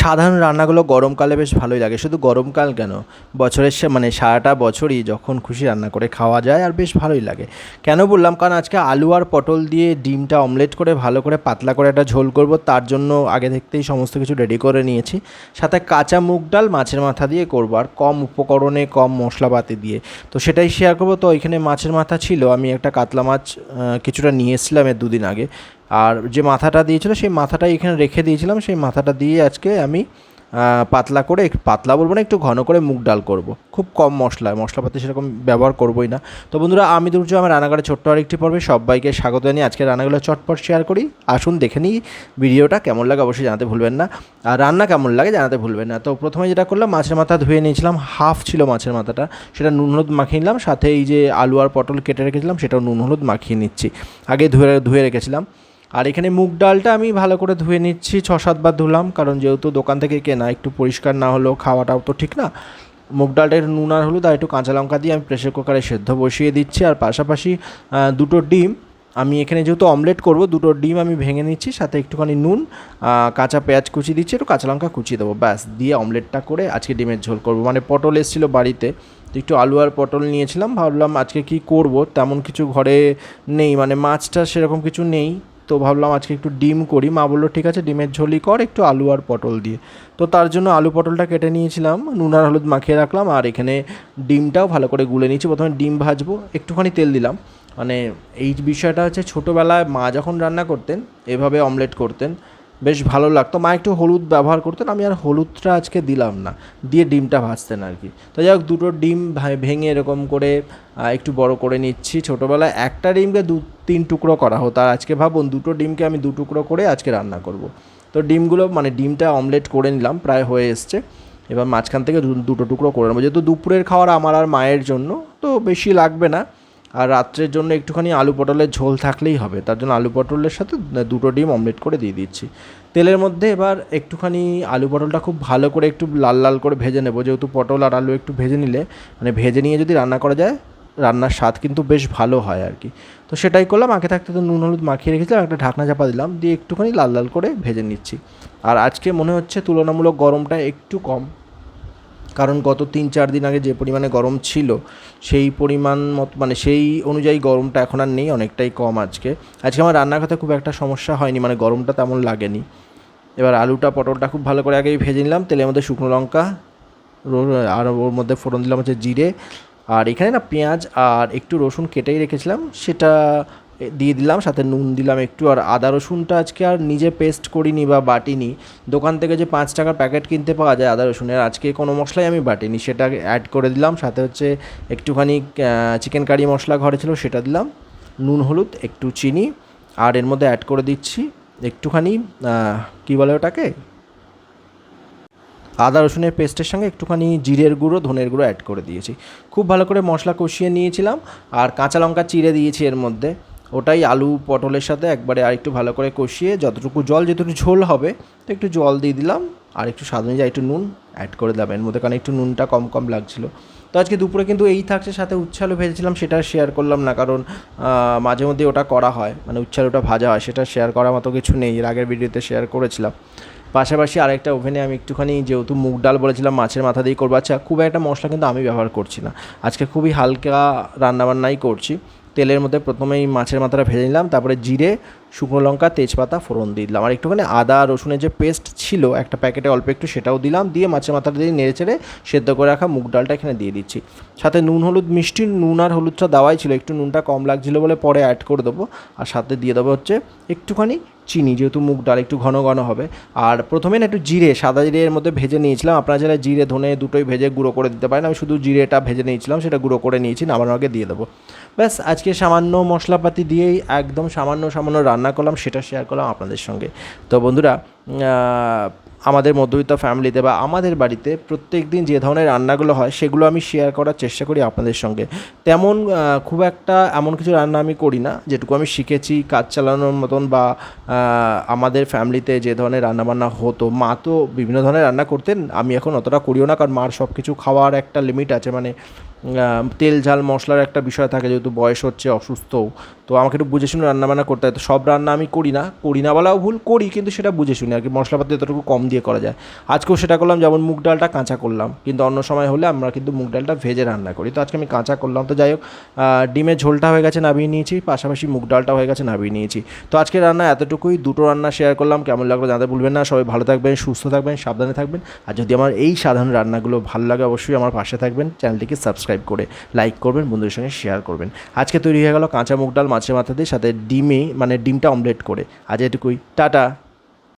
সাধারণ রান্নাগুলো গরমকালে বেশ ভালোই লাগে। শুধু গরমকাল কেন? বছরের সে মানে সারাটা বছরই যখন খুশি রান্না করে খাওয়া যায় আর বেশ ভালোই লাগে। কেন বললাম? কারণ আজকে আলু আর পটল দিয়ে ডিমটা অমলেট করে ভালো করে পাতলা করে একটা ঝোল করব, তার জন্য আগে থাকতেই সমস্ত কিছু রেডি করে নিয়েছি। সাথে কাঁচা মুগ ডাল মাছের মাথা দিয়ে করব আর কম উপকরণে কম মশলাপাতি দিয়ে। তো সেটাই শেয়ার করব। তো ওইখানে মাছের মাথা ছিল। আমি একটা কাতলা মাছ কিছুটা নিয়ে এসেছিলাম এর দুদিন আগে। আর যে মাথাটা দিয়েছিল, সেই মাথাটা এখানে রেখে দিয়েছিলাম। সেই মাথাটা দিয়ে আজকে আমি পাতলা করে পাতলা বলব না, একটু ঘন করে মুগ ডাল করব। খুব কম মশলা, মশলাপাতি সেরকম ব্যবহার করবোই না। তো বন্ধুরা, আমি দুর্য, আমার রান্নাঘরে ছোট্ট আরেকটি পর্বে সবাইকে স্বাগত জানিয়ে আজকে রান্নাগুলো চটপট শেয়ার করি। আসুন, দেখে নিই ভিডিওটা কেমন লাগে, অবশ্যই জানাতে ভুলবেন না। আর রান্না কেমন লাগে, জানাতে ভুলবেন না। তো প্রথমে যেটা করলাম, মাছের মাথা ধুয়ে নিয়েছিলাম, হাফ ছিল মাছের মাথাটা। সেটা নুন, হলুদ মাখিয়ে নিলাম, সাথে এই যে আলু আর পটল কেটে রেখেছিলাম, সেটাও নুন, হলুদ মাখিয়ে নিচ্ছি। আগে ধুয়ে ধুয়ে রেখেছিলাম। আর এখানে মুগ ডালটা আমি ভালো করে ধুয়ে নিচ্ছি, ছ সাতবার ধুলাম, কারণ যেহেতু দোকান থেকে কেনা, একটু পরিষ্কার না হলেও খাওয়াটাও তো ঠিক না। মুগ ডালটা একটু নুন আর হলুদ আর একটু কাঁচা লঙ্কা দিয়ে আমি প্রেশার কুকারে সেদ্ধ বসিয়ে দিচ্ছি। আর পাশাপাশি দুটো ডিম, আমি এখানে যেহেতু অমলেট করব, দুটো ডিম আমি ভেঙে নিচ্ছি, সাথে একটুখানি নুন কাঁচা পেঁয়াজ কুচি দিচ্ছি, একটু কাঁচা লঙ্কা কুচিয়ে দেবো, ব্যাস, দিয়ে অমলেটটা করে আজকে ডিমের ঝোল করব। মানে পটল এসেছিল বাড়িতে, তো একটু আলু আর পটল নিয়েছিলাম, ভাবলাম আজকে কি করব, তেমন কিছু ঘরে নেই মানে মাছটা সেরকম কিছু নেই তো ভাবলাম আজকে একটু ডিম করি। মা বলল, ঠিক আছে, ডিমের ঝোলি কর, একটু আলু আর পটল দিয়ে। তো তার জন্য আলু পটলটা কেটে নিয়েছিলাম, নুন আর হলুদ মাখিয়ে রাখলাম, আর এখানে ডিমটাও ভালো করে গুলে নিয়েছি। প্রথমে ডিম ভাজবো, একটুখানি তেল দিলাম। মানে এই বিষয়টা হচ্ছে, ছোটোবেলায় মা যখন রান্না করতেন, এভাবে অমলেট করতেন বেশ ভালো লাগতো। মা একটু হলুদ ব্যবহার করতেন, আমি আর হলুদটা আজকে দিলাম না, দিয়ে ডিমটা ভাজতেন আর কি। তো যাই হোক, দুটো ডিম ভেঙে এরকম করে একটু বড় করে নিচ্ছি। ছোটোবেলায় একটা ডিমকে দু, তিন টুকরো করা হতো, আর আজকে ভাবুন, দুটো ডিমকে আমি দু টুকরো করে আজকে রান্না করব। তো ডিমগুলো মানে ডিমটা অমলেট করে নিলাম, প্রায় হয়ে এসছে। এবার মাঝখান থেকে দুটো টুকরো করে নেব। যেহেতু দুপুরের খাওয়ার আমার আর মায়ের জন্য, তো বেশি লাগবে না। আর রাত্রের জন্য একটুখানি আলু পটলের ঝোল থাকলেই হবে। তার জন্য আলু পটলের সাথে দুটো ডিম অমলেট করে দিয়ে দিচ্ছি। তেলের মধ্যে এবার একটুখানি আলু পটলটা খুব ভালো করে একটু লাল লাল করে ভেজে নেব। যেহেতু পটল আর আলু একটু ভেজে নিলে মানে ভেজে নিয়ে যদি রান্না করা যায়, রান্নার স্বাদ কিন্তু বেশ ভালো হয় আর কি। তো সেটাই করলাম, আগে থাকতে তো নুন, হলুদ মাখিয়ে রেখেছিলাম, একটা ঢাকনা চাপা দিলাম, দিয়ে একটুখানি লাল লাল করে ভেজে নিচ্ছি। আর আজকে মনে হচ্ছে তুলনামূলক গরমটা একটু কম। কারণ গত তিন চার দিন আগে যে পরিমাণে গরম ছিল, সেই পরিমাণ মত মানে সেই অনুযায়ী গরমটা এখন আর নেই, অনেকটাই কম আজকে। আজকে আমার রান্না কথা খুব একটা সমস্যা হয়নি মানে গরমটা তেমন লাগেনি। এবার আলুটা, পটলটা খুব ভালো করে আগেই ভেজে নিলাম, তেলের মধ্যে শুকনো লঙ্কা আর ওর মধ্যে ফোড়ন দিলাম হচ্ছে জিরে, আর এখানে না পেঁয়াজ আর একটু রসুন কেটেই রেখেছিলাম, সেটা দিয়ে দিলাম, সাথে নুন দিলাম একটু, আর আদা রসুনটা আজকে আর নিজে পেস্ট করিনি বা বাটিনি। দোকান থেকে যে পাঁচ টাকার প্যাকেট কিনতে পাওয়া যায় আদা রসুনের, আজকে কোনো মশলাই আমি বাটিনি, সেটা অ্যাড করে দিলাম, সাথে হচ্ছে একটুখানি চিকেন কারি মশলা ঘরে ছিল সেটা দিলাম, নুন, হলুদ, একটু চিনি, আর এর মধ্যে অ্যাড করে দিচ্ছি একটুখানি কী বলে ওটাকে? আদা রসুনের পেস্টের সঙ্গে একটুখানি জিরের গুঁড়ো, ধনের গুঁড়ো অ্যাড করে দিয়েছি। খুব ভালো করে মশলা কষিয়ে নিয়েছিলাম, আর কাঁচা লঙ্কা চিড়ে দিয়েছি এর মধ্যে। ওটাই আলু পটলের সাথে একবারে আর একটু ভালো করে কষিয়ে যতটুকু জল যেটুকু ঝোল হবে, তো একটু জল দিয়ে দিলাম, আর একটু স্বাদ অনুযায়ী একটু নুন অ্যাড করে দিলাম এর মধ্যে কারণ একটু নুনটা কম কম লাগছিল। তো আজকে দুপুরে কিন্তু এই থাকছে, সাথে উচ্ছে আলু ভেজেছিলাম, সেটা শেয়ার করলাম না, কারণ মাঝে মধ্যে ওটা করা হয় মানে উচ্ছে আলুটা ভাজা হয়, সেটা শেয়ার করার মতো কিছু নেই, এর আগের ভিডিওতে শেয়ার করেছিলাম। পাশাপাশি আরেকটা ওভেনে আমি একটুখানি যেহেতু মুগ ডাল বলেছিলাম, মাছের মাথা দিয়ে করব আচ্ছা খুব একটা মশলা কিন্তু আমি ব্যবহার করছি না। আজকে খুবই হালকা রান্নাবান্নাই করছি। তেলের মধ্যে প্রথমেই মাছের মাথাটা ভেজে নিলাম, তারপরে জিরে, শুকনো লঙ্কা, তেজপাতা, ফোড়ন দিয়ে দিলাম। আর একটুখানি আদা, রসুনের যে পেস্ট ছিল একটা প্যাকেটে অল্প একটু সেটাও দিলাম, দিয়ে মাছের মাথাটা দিয়ে নেড়ে চেড়ে সেদ্ধ করে রাখা মুগ ডালটা এখানে দিয়ে দিচ্ছি। সাথে নুন, হলুদ, মিষ্টি, নুন আর হলুদটা দেওয়াই ছিল, একটু নুনটা কম লাগছিল বলে পরে অ্যাড করে দেবো। আর সাথে দিয়ে দেবো হচ্ছে একটুখানি চিনি, যেহেতু মুগ ডাল একটু ঘন ঘন হবে। আর প্রথমে না একটু জিরে, সাদা জিরে এর মধ্যে ভেজে নিয়েছিলাম। আপনারা যারা জিরে, ধনে দুটোই ভেজে গুঁড়ো করে দিতে পারেন। আমি শুধু জিরেটা ভেজে নিয়েছিলাম, সেটা গুঁড়ো করে নিয়েছি, নামানোর আগে দিয়ে দেবো। ব্যাস, আজকে সামান্য মশলাপাতি দিয়েই একদম সামান্য সামান্য রান্না করলাম, সেটা শেয়ার করলাম আপনাদের সঙ্গে। তো বন্ধুরা আমাদের মধ্যবিত্ত ফ্যামিলিতে বা আমাদের বাড়িতে প্রত্যেক দিন যে ধরনের রান্নাগুলো হয়, সেগুলো আমি শেয়ার করার চেষ্টা করি আপনাদের সঙ্গে। তেমন খুব একটা এমন কিছু রান্না আমি করি না, যেটুকু আমি শিখেছি কাজ চালানোর মতন বা আমাদের ফ্যামিলিতে যে ধরনের রান্নাবান্না হতো। মা তো বিভিন্ন ধরনের রান্না করতেন, আমি এখন অতটা করিও না, কারণ মার সব কিছু খাওয়ার একটা লিমিট আছে। মানে তেল, ঝাল, মশলার একটা বিষয় থাকে, যেহেতু বয়স হচ্ছে অসুস্থও তো আমাকে একটু বুঝে শুনে রান্নাবান্না করতে হয়। তো সব রান্না আমি করি না। করি না বলাও ভুল, করি, কিন্তু সেটা বুঝে শুনে আর কি। মশলাপাতি যতটুকু কম দিয়ে করা যায়। আজকেও সেটা করলাম, যেমন মুগ ডালটা কাঁচা করলাম। কিন্তু অন্য সময় হলে আমরা কিন্তু মুগ ডালটা ভেজে রান্না করি। তো আজকে আমি কাঁচা করলাম। তো যাই হোক ডিমের ঝোলটা হয়ে গেছে নামিয়ে নিয়েছি। পাশাপাশি মুগ ডালটা হয়ে গেছে নামিয়ে নিয়েছি। তো আজকে রান্না এতটুকুই। দুটো রান্না শেয়ার করলাম। কেমন লাগল জানাতে ভুলবেন না। সবাই ভালো থাকবেন, সুস্থ থাকবেন, সাবধানে থাকবেন। আর যদি আমার এই সাধারণ রান্নাগুলো ভালো লাগে, অবশ্যই আমার পাশে থাকবেন। চ্যানেলটিকে সাবস্ক্রাইব করে লাইক করবেন, বন্ধুদের সঙ্গে শেয়ার করবেন। আজকে তৈরি হয়ে গেল কাঁচা মুগ ডাল মাছের মাথা দিয়ে সাথে ডিমে মানে ডিমটা অমলেট করে। আজ এটুকুই। টাটা!